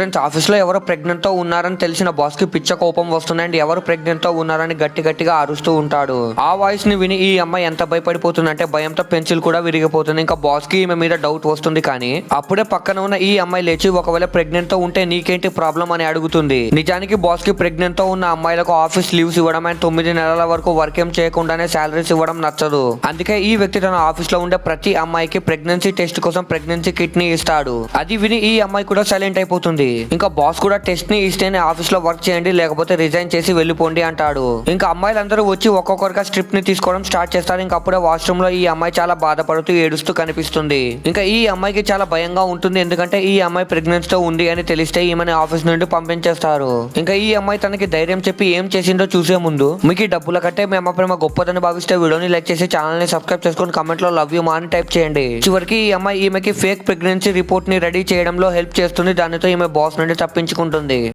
Friends ఆఫీస్లో ప్రెగ్నెంట్తో ఉన్నారని తెలిసిన బాస్కి పిచ్చ కోపం వస్తుంది అండ్ ఎవరు ప్రెగ్నెంట్తో ఉన్నారని గట్టి గట్టిగా అరుస్తూ ఉంటాడు. ఆ వాయిస్ని విని ఈ అమ్మాయి ఎంత భయపడిపోతుందంటే భయంతో పెన్సిల్ కూడా విరిగిపోతుంది. ఇంకా బాస్కి ఈమె మీద డౌట్ వస్తుంది కానీ అప్పుడే పక్కన ఉన్న ఈ అమ్మాయి లేచి ఒకవేళ ప్రెగ్నెంట్తో ఉంటే నీకేంటి ప్రాబ్లం అని అడుగుతుంది. నిజానికి బాస్కి ప్రెగ్నెంట్తో ఉన్న అమ్మాయిలకు ఆఫీస్ లీవ్స్ ఇవ్వడం అండ్ తొమ్మిది నెలల వరకు వర్క్ ఏం చేయకుండానే సాలరీస్ ఇవ్వడం నచ్చదు. అందుకే ఈ వ్యక్తి తన ఆఫీస్లో ఉండే ప్రతి అమ్మాయికి ప్రెగ్నెన్సీ టెస్ట్ కోసం ప్రెగ్నెన్సీ కిట్ని ఇస్తాడు. అది విని ఈ అమ్మాయి కూడా సైలెంట్ అయిపోతుంది. ఇంకా బాస్ కూడా టెస్ట్ని ఇస్తేనే ఆఫీస్లో వర్క్ చేయండి లేకపోతే రిజైన్ చేసి వెళ్ళిపోండి అంటాడు. ఇంకా అమ్మాయిలందరూ వచ్చి ఒక్కొక్కరిగా స్ట్రిప్ని తీసుకోవడం స్టార్ట్ చేస్తారు. ఇంకా అప్పుడే వాష్రూమ్లో ఈ అమ్మాయి చాలా బాధపడుతూ ఏడుస్తూ కనిపిస్తుంది. ఇంకా ఈ అమ్మాయికి చాలా భయంగా ఉంటుంది. ఎందుకంటే ఈ అమ్మాయి ప్రెగ్నెన్సీ తో ఉంది అని తెలిస్తే ఈమెని ఆఫీస్ నుండి పంపించేస్తారు. ఇంకా ఈ అమ్మాయి తనకి ధైర్యం చెప్పి ఏం చేసిందో చూసే ముందు మీకు ఈ డబ్బుల కంటే మీ అమ్మ ప్రేమ గొప్పదని భావిస్తే వీడియోని లైక్ చేసి ఛానల్ని సబ్స్క్రైబ్ చేసుకొని కమెంట్లో లవ్ యూ మా అని టైప్ చేయండి. చివరికి ఈ అమ్మాయి ఈమెకి ఫేక్ ప్రెగ్నెన్సీ రిపోర్ట్ని రెడీ చేయడంలో హెల్ప్ చేస్తుంది. దానితో ఈమె బాస్ నుండి తప్పించుకుంటుంది.